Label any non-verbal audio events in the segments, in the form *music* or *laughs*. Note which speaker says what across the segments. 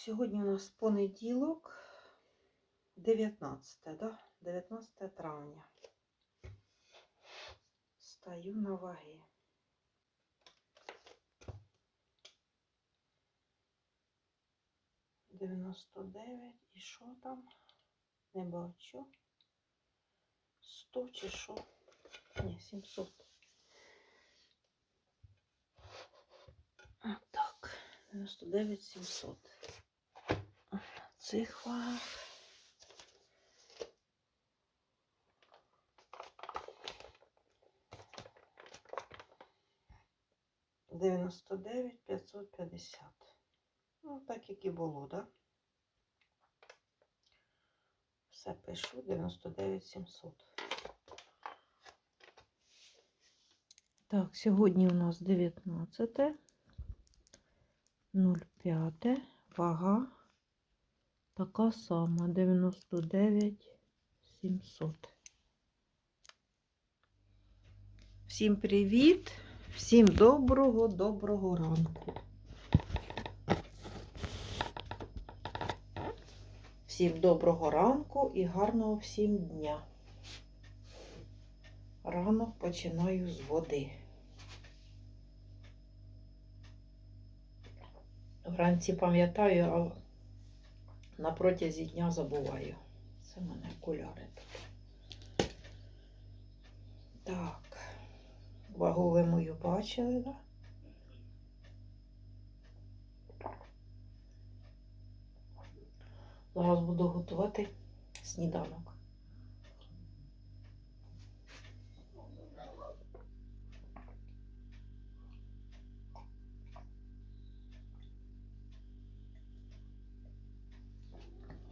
Speaker 1: сьогодні у нас понеділок, 19, да? 19 травня. Стаю на ваги. Дев'яносто дев'ять. І що там? Не бачу. Сто чи що? Ні, сімсот. Так, 99 700. Цих. Дев'яносто дев'ять п'ятсот п'ятдесят. Ну, так як і було? Да? Все пишу 99 700. Так, сьогодні у нас 19. 0,5, вага така сама, 99 700. Всім привіт, всім доброго, доброго ранку. Всім доброго ранку і гарного всім дня. Ранок починаю з води. Вранці пам'ятаю, на протязі дня забуваю. Це в мене окуляри тут. Так, вагу ви мою бачили, так? Зараз буду готувати сніданок.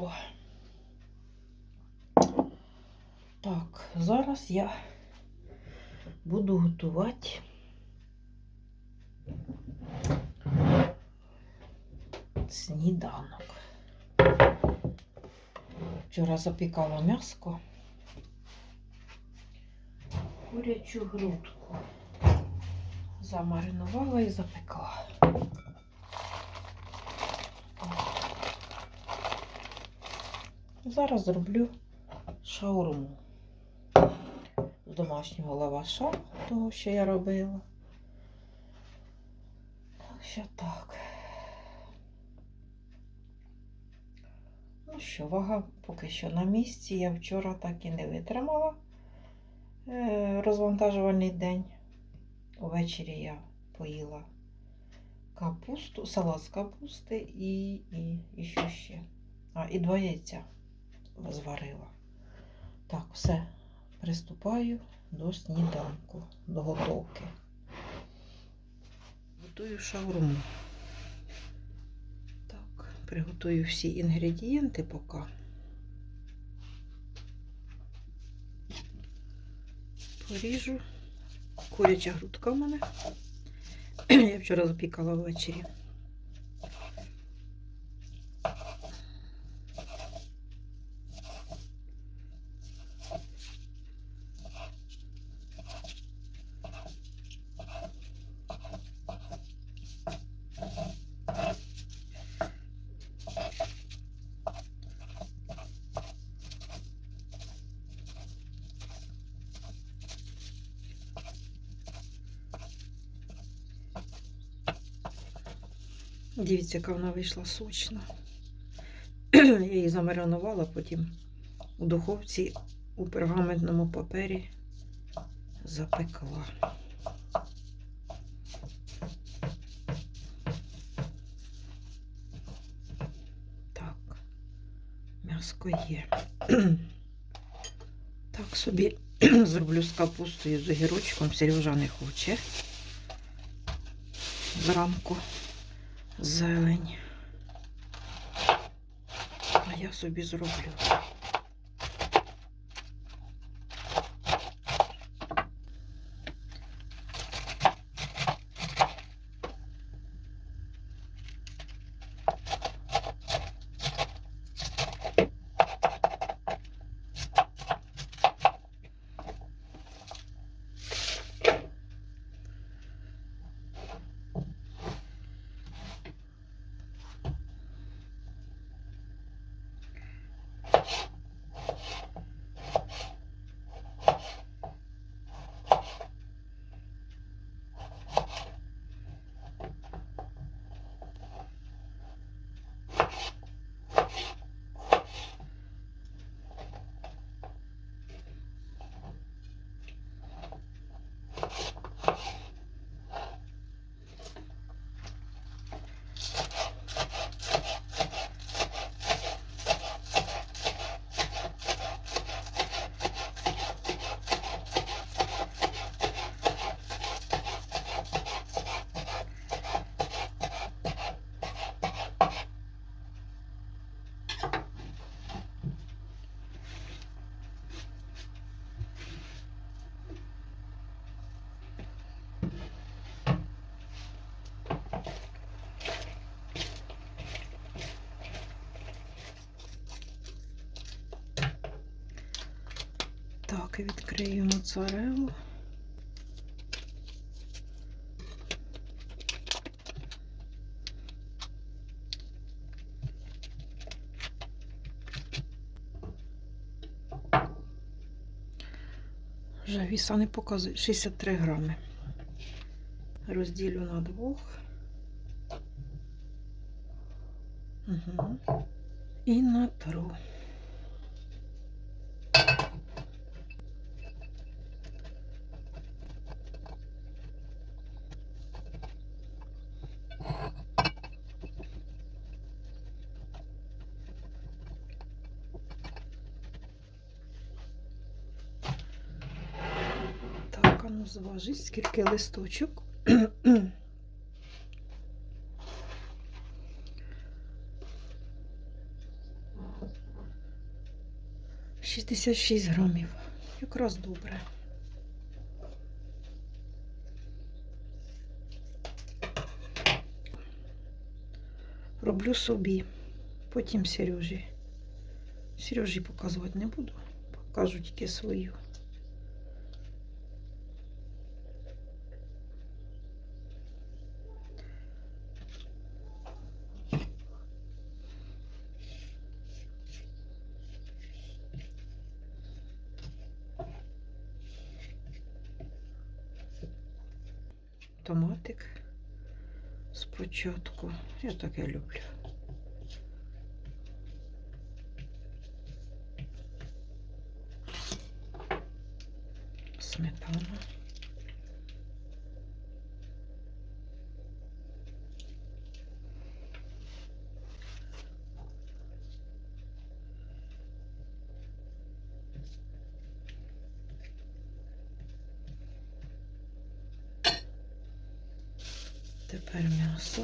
Speaker 1: О. Так, зараз я буду готувати сніданок. Вчора запікала м'яско, курячу грудку. Замаринувала і запекла. Зараз зроблю шаурму з домашнього лаваша, того, що я робила. Так що так. Ну що, вага поки що на місці. Я вчора так і не витримала е, розвантажувальний день. Увечері я поїла капусту, салат з капусти і, і, і що ще. А, і два яйця зварила. Так, все, приступаю до сніданку, до готовки. Готую шаурму. Так, приготую всі інгредієнти поки. Поріжу. Куряча грудка в мене. *clears throat* Я вчора запікала ввечері. Дивіться, яка вона вийшла сочна. *clears throat* Я її замаринувала, потім у духовці у пергаментному папері запекла. Так, м'яско є. *clears throat* Так собі *clears throat* зроблю з капустою з огірочком. Сережа не хоче зранку зелень. А я собі зроблю. Так, відкрию моцарелу. Вже віса не показує 63 грами. Розділю на двох. Угу. І натру. Так, ну скільки листочок. Шістдесят шість грамів. Якраз добре. Роблю собі, потім Сережі. Сережі показувати не буду, покажу тільки свою. Томатик спочатку. Я таке люблю. Тепер м'ясо.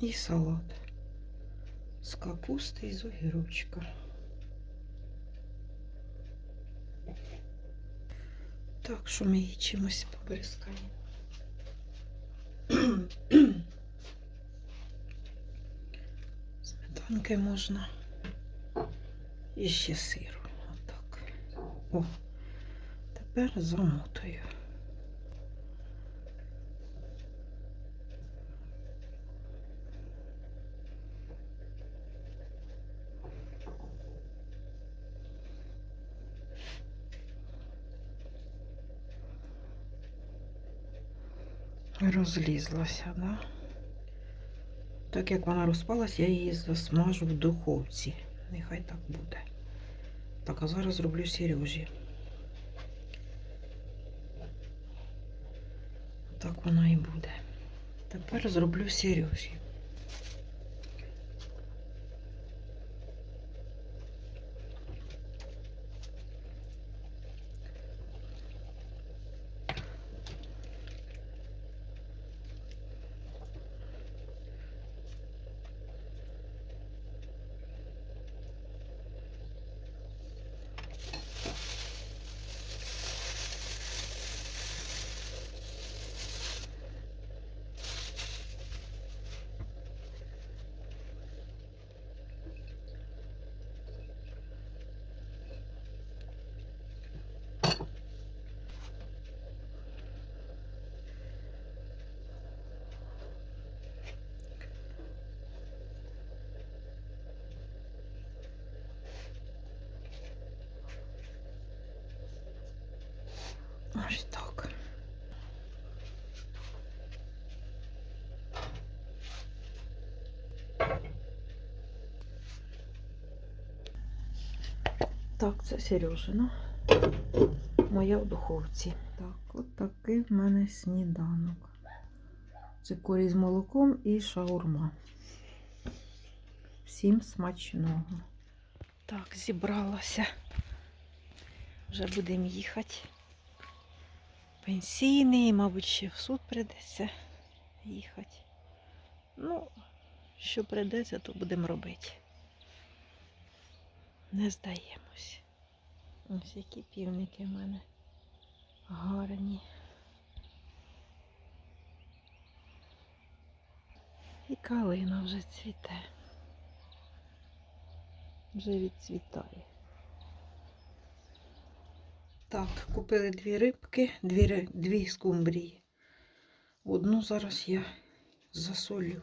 Speaker 1: І салат з капусти і з огірочка. Так, що ми її чимось побризкаємо. *clears throat* Сметанки можна. І ще сиру. Отак. О, тепер замотую. Розлізлася, да? Так як вона розпалась, я її засмажу в духовці. Нехай так буде. Так, а зараз зроблю Сережі. Так вона і буде. Тепер зроблю Сережі. Ось так. Так, це Сережина. Моя в духовці. Так, от такий в мене сніданок. Це Цикорій з молоком і шаурма. Всім смачного. Так, зібралася. Вже будемо їхати. Пенсійний, мабуть, ще в суд прийдеться їхати. Ну, що прийдеться, то будемо робити. Не здаємось. Ось які півники в мене гарні. І калина вже цвіте. Вже відцвітає. Так, купили дві рибки, дві, дві скумбрії. Одну зараз я засолю.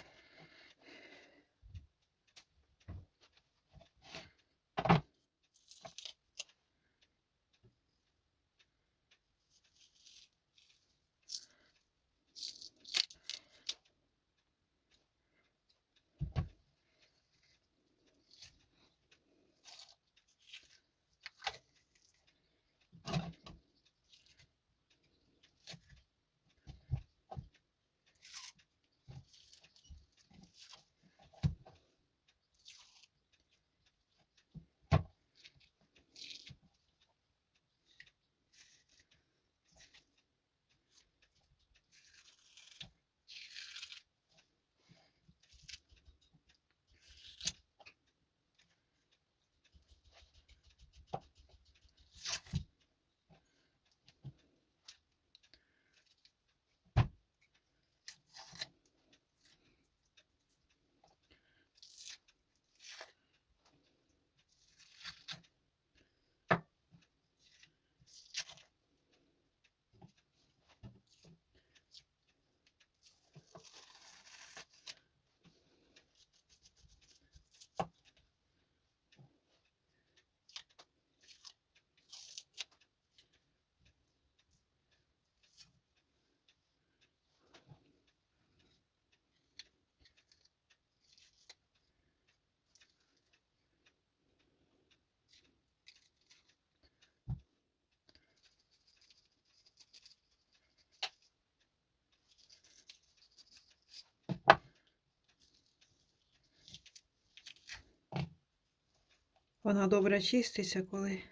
Speaker 1: Вона добре чиститься, коли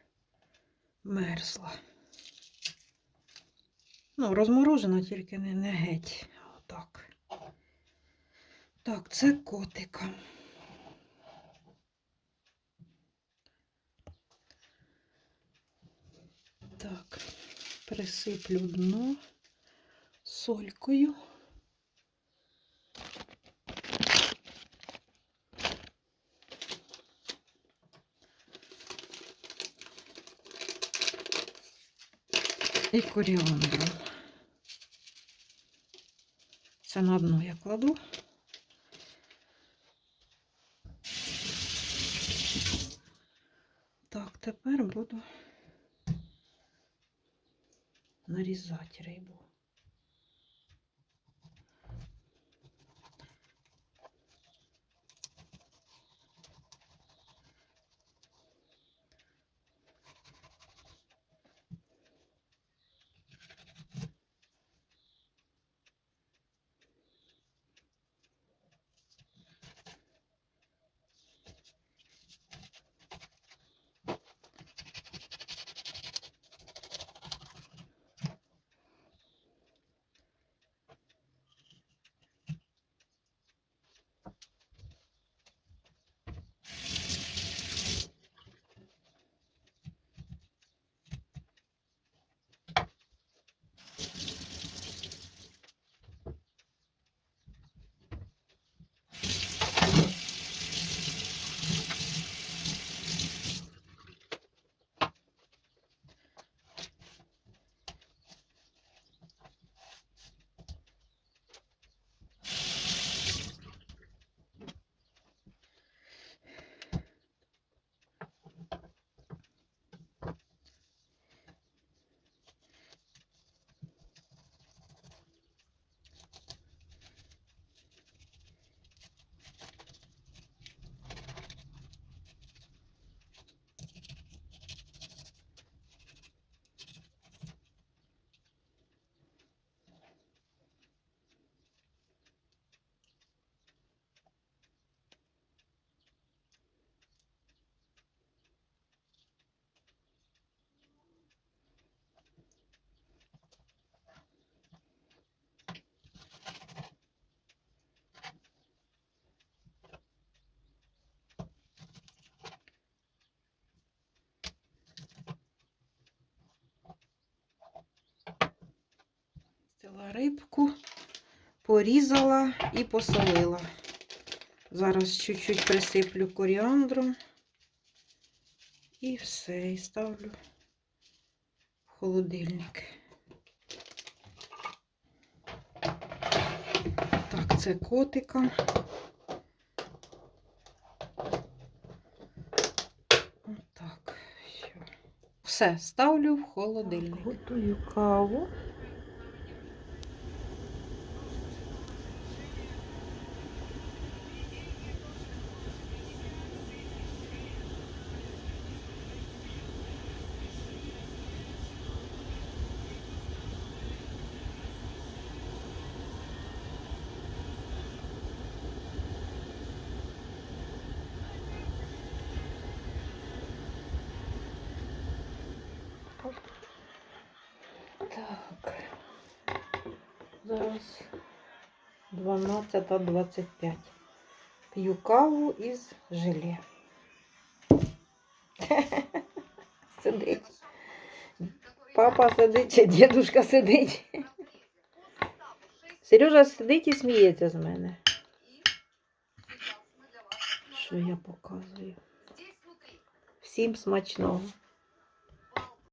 Speaker 1: мерзла. Ну, розморожена, тільки не, не геть. Отак. Так, це котика. Так, присиплю дно солькою. І коріандру. Це на дно я кладу. Так, тепер буду нарізати рибу. Почистила рибку, порізала і посолила. Зараз чуть-чуть присиплю коріандром. І все, і ставлю в холодильник. Так, це котика. Отак. Все, ставлю в холодильник. Готую каву. Так. Зараз 12.25. П'ю каву із желе. *laughs* Сидить. Папа сидить, дідушка сидить. Сережа сидить і сміється з мене. Що я показую? Всім смачного.